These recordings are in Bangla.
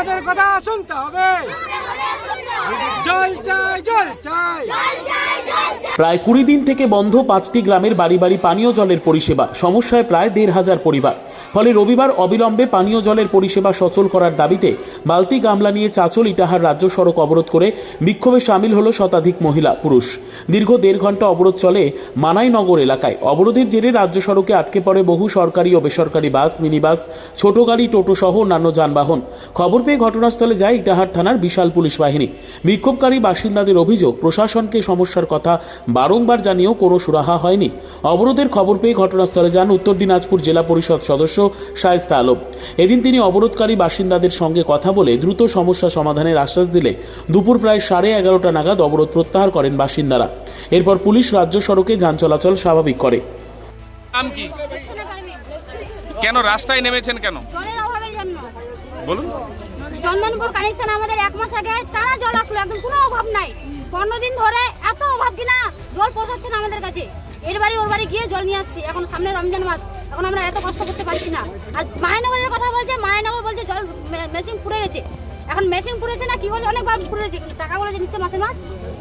আমাদের কথা শুনতে হবে। জল চাই। জল চাই। প্রায় কুড়ি দিন থেকে বন্ধ পাঁচটি গ্রামের বাড়ি বাড়ি পানীয় জলের পরিষেবা। সমস্যায় প্রায় দেড় হাজার পরিবার। ফলে রবিবার অবিলম্বে পানীয় জলের পরিষেবা সচল করার দাবিতে বালতি গামলা নিয়ে চাচল ইটাহার রাজ্য সড়ক অবরোধ করে বিক্ষোভে সামিল হলো শতাধিক মহিলা, পুরুষ। দীর্ঘ দেড় ঘণ্টা অবরোধ চলে মানাইনগর এলাকায়। অবরোধের জেরে রাজ্য সড়কে আটকে পড়ে বহু সরকারি ও বেসরকারি বাস, মিনিবাস, ছোট গাড়ি, টোটো সহ অন্যান্য যানবাহন। খবর পেয়ে ঘটনাস্থলে যায় ইটাহার থানার বিশাল পুলিশ বাহিনী। বিক্ষোভকারী বাসিন্দাদের অভিযোগ, প্রশাসনকে সমস্যার কথা বারংবার জানিয়েও কোনো সুরাহা হয়নি। অবরোধের খবর পেয়ে ঘটনাস্থলে যান উত্তর দিনাজপুর জেলা পরিষদ সদস্য শায়েস্তা আলম। এদিন তিনি অবরোধকারী বাসিন্দাদের সঙ্গে কথা বলে দ্রুত সমস্যা সমাধানের আশ্বাস দিলে দুপুর প্রায় সাড়ে এগারোটা নাগাদ অবরোধ প্রত্যাহার করেন বাসিন্দারা। এরপর পুলিশ রাজ্য সড়কে যান চলাচল স্বাভাবিক করে। কেন রাস্তায় নেমেছেন কেন? জলের অভাবের জন্য। বলুন। চন্দনপুর কানেকশন আমাদের এক মাস আগে টানা জল আসলো একদম কোনো অভাব নাই। পনেরো দিন ধরে এত অভাব কিনা জল পৌঁছাচ্ছে না আমাদের কাছে। এর বাড়ি ওর বাড়ি গিয়ে জল নিয়ে আসছি। এখন সামনে রমজান মাস। এখন আমরা এত কষ্ট করতে পারছি না। আর মায়ানগরের কথা বলছে মায়ানগর বলছে জল মেশিন পুড়ে গেছে। এখন মেশিন পুড়েছে না কি বলছে? অনেকবার পুড়েছে। কিন্তু টাকাগুলো যে নিচ্ছে মাসে মাস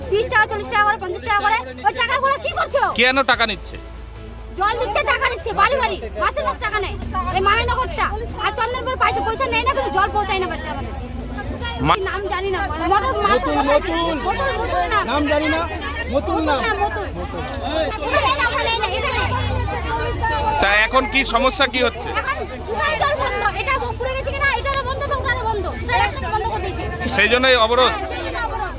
তিরিশ টাকা চল্লিশ টাকা করে পঞ্চাশ টাকা করে ওই টাকাগুলো কি করছ? কেন টাকা নিচ্ছে? জল দিচ্ছে টাকা নিচ্ছে বাড়ি বাড়ি। মাসে মাস টাকা নেই এই মায়ানগরটা। আর চন্দনপুর পয়সা পয়সা নেই না কিন্তু জল পৌঁছায় না বাড়িতে আমাদের। নাম জানি না। নাম জানি না। তা এখন কি সমস্যা কি হচ্ছে? এখন কোথায় জল বন্ধ। এটা পুড়ে গেছে কিনা এটারও বন্ধ তো ওটারও বন্ধ। দুটাই একসাথে বন্ধ করে দিয়েছে। সেই জন্যই অবরোধ? হ্যাঁ, সেই জন্য অবরোধ।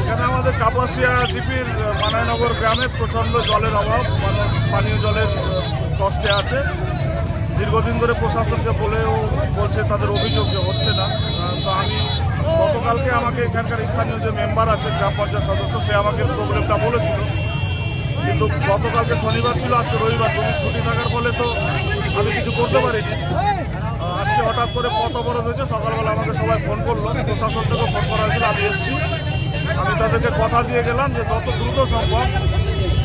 এখানে আমাদের কাপাসিয়া জিপির মানায়নগর গ্রামে প্রচণ্ড জলের অভাব। মানুষ পানীয় জলের কষ্টে আছে। দীর্ঘদিন ধরে প্রশাসনকে বলেও বলছে তাদের অভিযোগ যে হচ্ছে না। তো আমি গতকালকে আমাকে এখানকার স্থানীয় যে মেম্বার আছে গ্রাম পঞ্চায়েত সদস্য, সে আমাকে প্রবলেমটা বলেছিল। কিন্তু গতকালকে শনিবার ছিল, আজকে রবিবার। দুদিন ছুটি থাকার ফলে তো আমি কিছু করতে পারিনি। আজকে হঠাৎ করে পথ অবরোধ হয়েছে, সকালবেলা আমাকে সবাই ফোন করল। প্রশাসন থেকেও ফোন করা হয়েছিল, আমি এসেছি। আমি তাদেরকে কথা দিয়ে গেলাম যে, যত দ্রুত সম্ভব,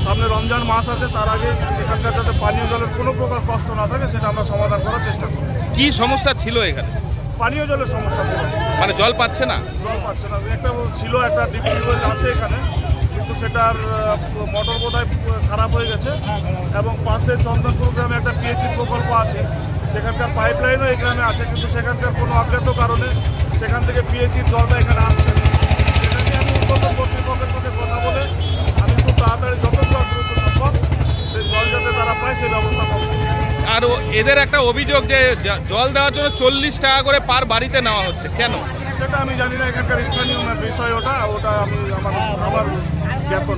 সামনে রমজান মাস আছে, তার আগে এখানকার যাতে পানীয় জলের কোনো প্রকার কষ্ট না থাকে, সেটা আমরা সমাধান করার চেষ্টা করি কি সমস্যা ছিল এখানে? পানীয় জলের সমস্যা মানে জল পাচ্ছে না? জল পাচ্ছে না। একটা ছিল একটা ডিপি ওয়েল আছে এখানে কিন্তু সেটার মোটর বোধহয় খারাপ হয়ে গেছে এবং পাশে চন্দনপুর গ্রামে একটা পিএইচি প্রকল্প আছে। সেখানকার পাইপ লাইনও এই গ্রামে আছে কিন্তু সেখানকার কোনো অজ্ঞাত কারণে সেখান থেকে পিএইচির জলটা এখানে আসছে না। সেটা নিয়ে আমি উন্নত কর্তৃপক্ষের সাথে কথা বলে আমি খুব তাড়াতাড়ি যত দ্রুত সম্ভব সেই জল যাতে তারা পায় সেই ব্যবস্থা করব। আর এদের একটা অভিযোগ যে জল দেওয়ার জন্য চল্লিশ টাকা করে পার বাড়িতে নেওয়া হচ্ছে। কেন? সেটা আমি জানি না, এখানকার স্থানীয় বিষয় ওটা ওটা আমি আমার আমার জ্ঞাপন